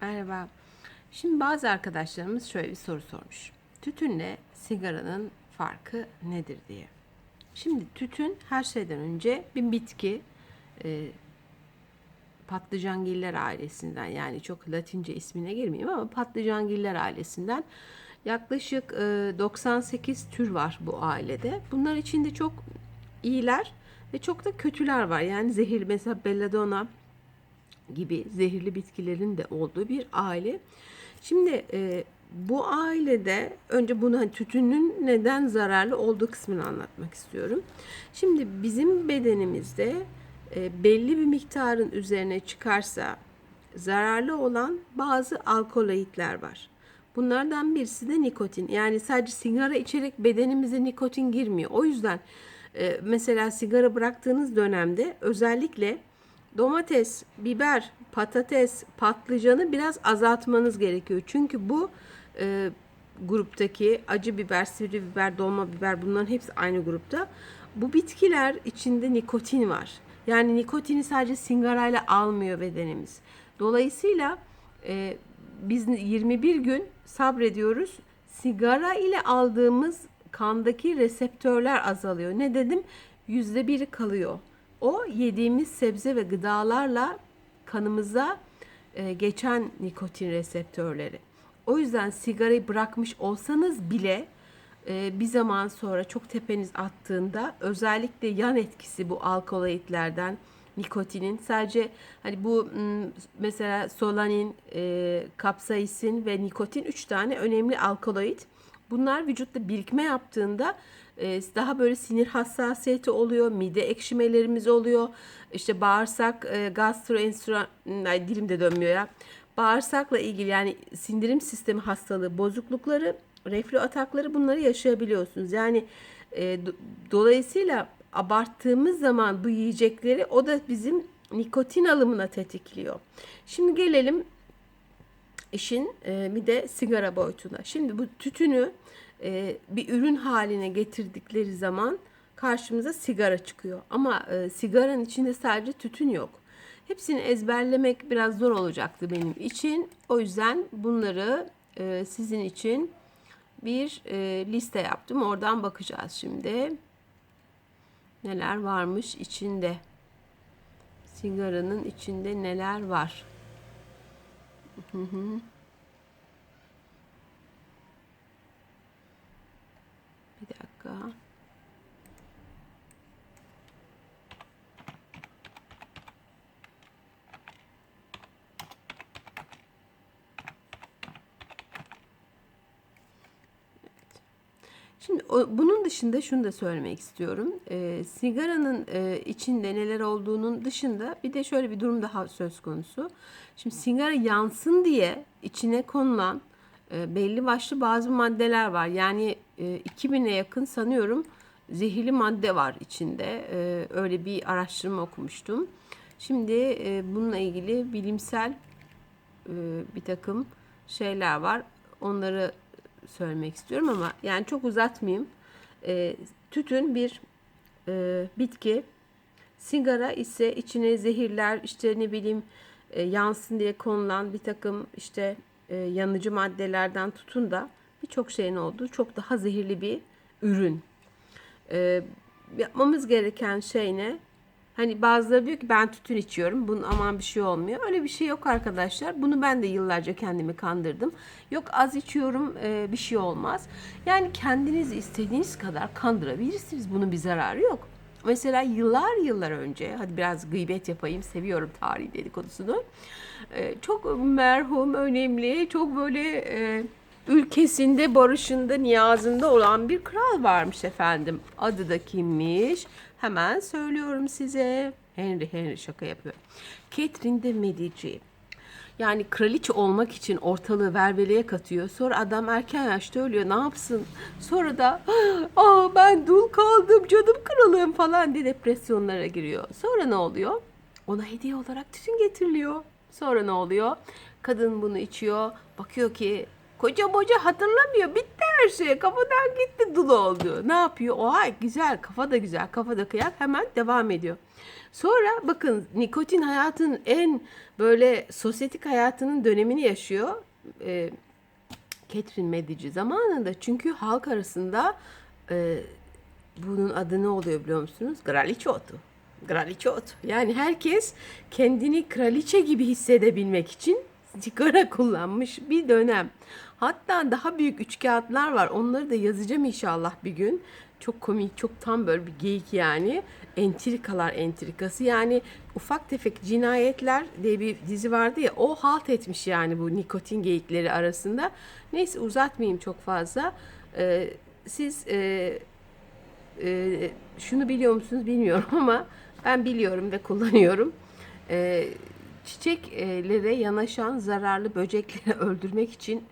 Merhaba. Şimdi bazı arkadaşlarımız şöyle bir soru sormuş. Tütünle sigaranın farkı nedir diye. Şimdi tütün her şeyden önce bir bitki. E, patlıcangiller ailesinden yani çok latince ismine girmeyeyim ama patlıcangiller ailesinden yaklaşık e, 98 tür var bu ailede. Bunlar içinde çok iyiler ve çok da kötüler var. Yani zehir mesela belladonna gibi zehirli bitkilerin de olduğu bir aile. Şimdi e, bu ailede önce bunu hani tütünün neden zararlı olduğu kısmını anlatmak istiyorum. Şimdi bizim bedenimizde e, belli bir miktarın üzerine çıkarsa zararlı olan bazı alkaloidler var. Bunlardan birisi de nikotin. Yani sadece sigara içerek bedenimize nikotin girmiyor. O yüzden e, mesela sigara bıraktığınız dönemde özellikle domates, biber, patates, patlıcanı biraz azaltmanız gerekiyor. Çünkü bu e, gruptaki acı biber, sivri biber, dolma biber bunların hepsi aynı grupta. Bu bitkiler içinde nikotin var. Yani nikotini sadece sigarayla almıyor bedenimiz. Dolayısıyla e, biz 21 gün sabrediyoruz. Sigara ile aldığımız kandaki reseptörler azalıyor. Ne dedim? Yüzde biri kalıyor. O yediğimiz sebze ve gıdalarla kanımıza e, geçen nikotin reseptörleri. O yüzden sigarayı bırakmış olsanız bile e, bir zaman sonra çok tepeniz attığında özellikle yan etkisi bu alkaloidlerden nikotinin sadece hani bu mesela solanin, e, kapsaisin ve nikotin üç tane önemli alkaloid. Bunlar vücutta birikme yaptığında e, daha böyle sinir hassasiyeti oluyor, mide ekşimelerimiz oluyor. İşte bağırsak, e, gastroenteron, ay dilim de dönmüyor ya. Bağırsakla ilgili yani sindirim sistemi hastalığı bozuklukları, reflü atakları bunları yaşayabiliyorsunuz. Yani e, dolayısıyla abarttığımız zaman bu yiyecekleri o da bizim nikotin alımına tetikliyor. Şimdi gelelim işin e, bir de sigara boyutuna. Şimdi bu tütünü e, bir ürün haline getirdikleri zaman karşımıza sigara çıkıyor. Ama e, sigaranın içinde sadece tütün yok. Hepsini ezberlemek biraz zor olacaktı benim için. O yüzden bunları e, sizin için bir liste yaptım. Oradan bakacağız şimdi. Neler varmış içinde. Sigaranın içinde neler var. Hı hı. Bir dakika. Şimdi o, bunun dışında şunu da söylemek istiyorum. E, sigaranın e, içinde neler olduğunun dışında bir de şöyle bir durum daha söz konusu. Şimdi sigara yansın diye içine konulan e, belli başlı bazı maddeler var. Yani e, 2000'e yakın sanıyorum zehirli madde var içinde. E, öyle bir araştırma okumuştum. Şimdi e, bununla ilgili bilimsel e, bir takım şeyler var. Onları söylemek istiyorum ama yani çok uzatmayayım. E, tütün bir e, bitki. Sigara ise içine zehirler işte ne bileyim e, yansın diye konulan bir takım işte e, yanıcı maddelerden tutun da birçok şeyin olduğu çok daha zehirli bir ürün. E, yapmamız gereken şey ne? Hani bazıları diyor ki ben tütün içiyorum. Bunun aman bir şey olmuyor. Öyle bir şey yok arkadaşlar. Bunu ben de yıllarca kendimi kandırdım. Yok az içiyorum e, bir şey olmaz. Yani kendinizi istediğiniz kadar kandırabilirsiniz. Bunun bir zararı yok. Mesela yıllar yıllar önce, hadi biraz gıybet yapayım, seviyorum tarihi dedikodusunu. E, çok merhum, önemli, çok böyle e, ülkesinde, barışında, niyazında olan bir kral varmış efendim. Adı da kimmiş? Hemen söylüyorum size. Henry Henry şaka yapıyor. Catherine de Medici. Yani kraliçe olmak için ortalığı verveleye katıyor. Sonra adam erken yaşta ölüyor. Ne yapsın? Sonra da aa ben dul kaldım canım kralım falan diye depresyonlara giriyor. Sonra ne oluyor? Ona hediye olarak tütün getiriliyor. Sonra ne oluyor? Kadın bunu içiyor. Bakıyor ki Koca moca hatırlamıyor. Bitti her şey. Kafadan gitti dul oldu. Ne yapıyor? Oha güzel. Kafa da güzel. Kafa da kıyak. Hemen devam ediyor. Sonra bakın nikotin hayatın en böyle sosyetik hayatının dönemini yaşıyor. Ee, Catherine Medici zamanında. Çünkü halk arasında e, bunun adı ne oluyor biliyor musunuz? Kraliçe otu. Kraliçe otu. Yani herkes kendini kraliçe gibi hissedebilmek için sigara kullanmış bir dönem. Hatta daha büyük üçkağıtlar var. Onları da yazacağım inşallah bir gün. Çok komik, çok tam böyle bir geyik yani. Entrikalar entrikası. Yani ufak tefek cinayetler diye bir dizi vardı ya. O halt etmiş yani bu nikotin geyikleri arasında. Neyse uzatmayayım çok fazla. Ee, siz e, e, şunu biliyor musunuz bilmiyorum ama ben biliyorum ve kullanıyorum. E, çiçeklere yanaşan zararlı böcekleri öldürmek için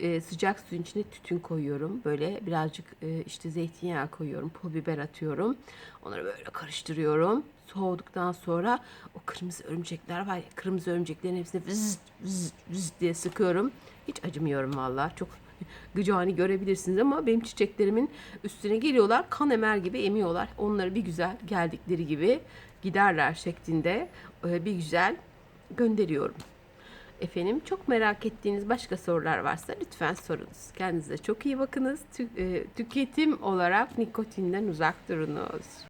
e, sıcak suyun içine tütün koyuyorum. Böyle birazcık e, işte zeytinyağı koyuyorum. Pul biber atıyorum. Onları böyle karıştırıyorum. Soğuduktan sonra o kırmızı örümcekler var ya kırmızı örümceklerin hepsine vız vız vız diye sıkıyorum. Hiç acımıyorum vallahi. Çok gıcani görebilirsiniz ama benim çiçeklerimin üstüne geliyorlar. Kan emer gibi emiyorlar. Onları bir güzel geldikleri gibi giderler şeklinde e, bir güzel gönderiyorum. Efendim çok merak ettiğiniz başka sorular varsa lütfen sorunuz. Kendinize çok iyi bakınız. E, tüketim olarak nikotinden uzak durunuz.